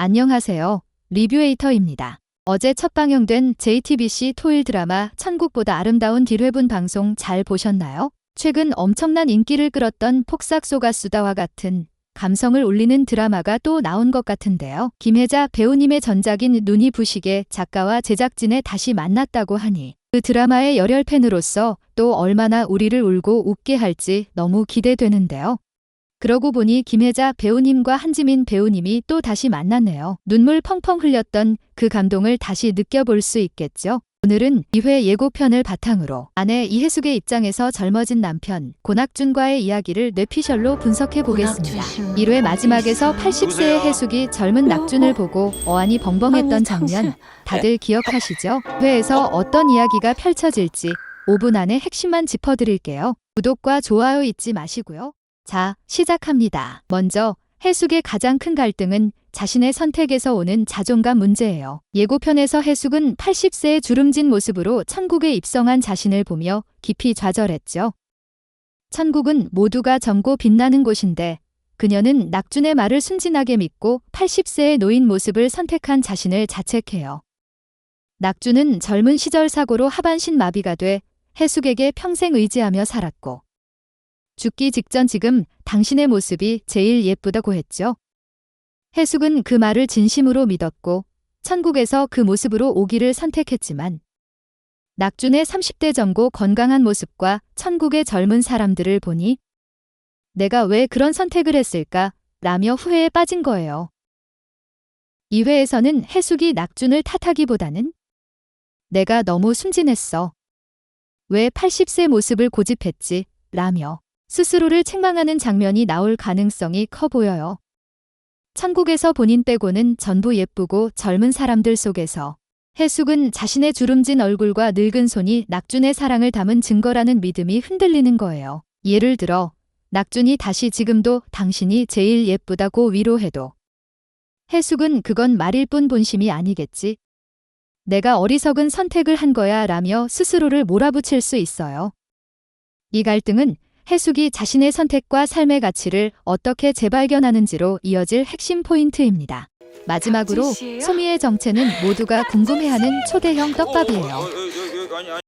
안녕하세요. 리뷰에이터입니다. 어제 첫 방영된 JTBC 토일 드라마 천국보다 아름다운 딜회분 방송 잘 보셨나요? 최근 엄청난 인기를 끌었던 폭삭 소가 수다와 같은 감성을 울리는 드라마가 또 나온 것 같은데요. 김혜자 배우님의 전작인 눈이 부시게 작가와 제작진에 다시 만났다고 하니 그 드라마의 열혈 팬으로서 또 얼마나 우리를 울고 웃게 할지 너무 기대되는데요. 그러고 보니 김혜자 배우님과 한지민 배우님이 또 다시 만났네요. 눈물 펑펑 흘렸던 그 감동을 다시 느껴볼 수 있겠죠. 오늘은 2회 예고편을 바탕으로 아내 이혜숙의 입장에서 젊어진 남편 고낙준과의 이야기를 뇌피셜로 분석해 보겠습니다. 1회 마지막에서 80세의 혜숙이 젊은 낙준을 보고 어안이 벙벙했던 장면 다들 기억하시죠? 회에서 어떤 이야기가 펼쳐질지 5분 안에 핵심만 짚어드릴게요. 구독과 좋아요 잊지 마시고요. 자, 시작합니다. 먼저 해숙의 가장 큰 갈등은 자신의 선택에서 오는 자존감 문제예요. 예고편에서 해숙은 80세의 주름진 모습으로 천국에 입성한 자신을 보며 깊이 좌절했죠. 천국은 모두가 젊고 빛나는 곳인데 그녀는 낙준의 말을 순진하게 믿고 80세의 노인 모습을 선택한 자신을 자책해요. 낙준은 젊은 시절 사고로 하반신 마비가 돼 해숙에게 평생 의지하며 살았고 죽기 직전 지금 당신의 모습이 제일 예쁘다고 했죠. 해숙은 그 말을 진심으로 믿었고 천국에서 그 모습으로 오기를 선택했지만 낙준의 30대 전고 건강한 모습과 천국의 젊은 사람들을 보니 내가 왜 그런 선택을 했을까 라며 후회에 빠진 거예요. 이 회에서는 해숙이 낙준을 탓하기보다는 내가 너무 순진했어. 왜 80세 모습을 고집했지? 라며 스스로를 책망하는 장면이 나올 가능성이 커 보여요. 천국에서 본인 빼고는 전부 예쁘고 젊은 사람들 속에서 해숙은 자신의 주름진 얼굴과 늙은 손이 낙준의 사랑을 담은 증거라는 믿음이 흔들리는 거예요. 예를 들어 낙준이 다시 지금도 당신이 제일 예쁘다고 위로해도 해숙은 그건 말일 뿐 본심이 아니겠지. 내가 어리석은 선택을 한 거야 라며 스스로를 몰아붙일 수 있어요. 이 갈등은 해숙이 자신의 선택과 삶의 가치를 어떻게 재발견하는지로 이어질 핵심 포인트입니다. 마지막으로? 소미의 정체는 모두가 궁금해하는 초대형 떡밥이에요.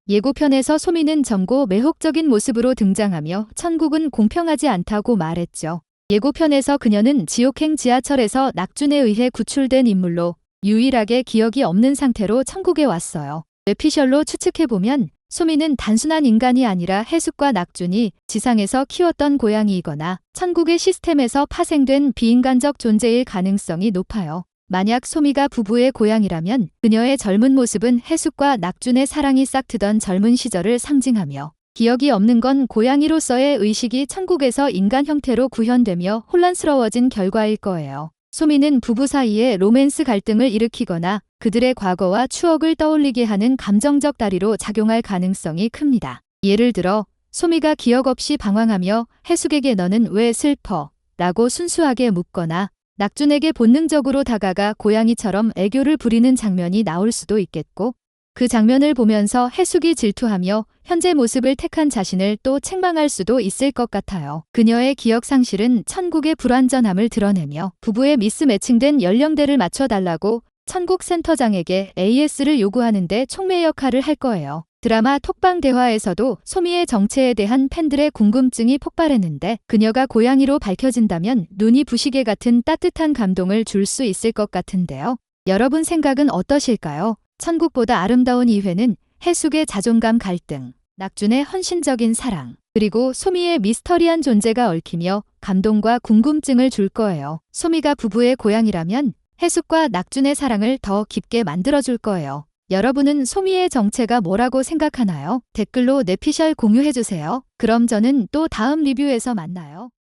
예고편에서 소미는 젊고 매혹적인 모습으로 등장하며 천국은 공평하지 않다고 말했죠. 예고편에서 그녀는 지옥행 지하철에서 낙준에 의해 구출된 인물로 유일하게 기억이 없는 상태로 천국에 왔어요. 뇌피셜로 추측해보면 소미는 단순한 인간이 아니라 해숙과 낙준이 지상에서 키웠던 고양이이거나 천국의 시스템에서 파생된 비인간적 존재일 가능성이 높아요. 만약 소미가 부부의 고양이라면 그녀의 젊은 모습은 해숙과 낙준의 사랑이 싹트던 젊은 시절을 상징하며 기억이 없는 건 고양이로서의 의식이 천국에서 인간 형태로 구현되며 혼란스러워진 결과일 거예요. 소미는 부부 사이에 로맨스 갈등을 일으키거나 그들의 과거와 추억을 떠올리게 하는 감정적 다리로 작용할 가능성이 큽니다. 예를 들어 소미가 기억 없이 방황하며 해숙에게 너는 왜 슬퍼? 라고 순수하게 묻거나 낙준에게 본능적으로 다가가 고양이처럼 애교를 부리는 장면이 나올 수도 있겠고 그 장면을 보면서 해숙이 질투하며 현재 모습을 택한 자신을 또 책망할 수도 있을 것 같아요. 그녀의 기억 상실은 천국의 불완전함을 드러내며 부부의 미스매칭된 연령대를 맞춰달라고 천국 센터장에게 AS를 요구하는데 촉매 역할을 할 거예요. 드라마 톡방 대화에서도 소미의 정체에 대한 팬들의 궁금증이 폭발했는데 그녀가 고양이로 밝혀진다면 눈이 부시게 같은 따뜻한 감동을 줄 수 있을 것 같은데요. 여러분 생각은 어떠실까요? 천국보다 아름다운 이회는 해숙의 자존감 갈등, 낙준의 헌신적인 사랑, 그리고 소미의 미스터리한 존재가 얽히며 감동과 궁금증을 줄 거예요. 소미가 부부의 고향이라면 해숙과 낙준의 사랑을 더 깊게 만들어줄 거예요. 여러분은 소미의 정체가 뭐라고 생각하나요? 댓글로 내피셜 공유해주세요. 그럼 저는 또 다음 리뷰에서 만나요.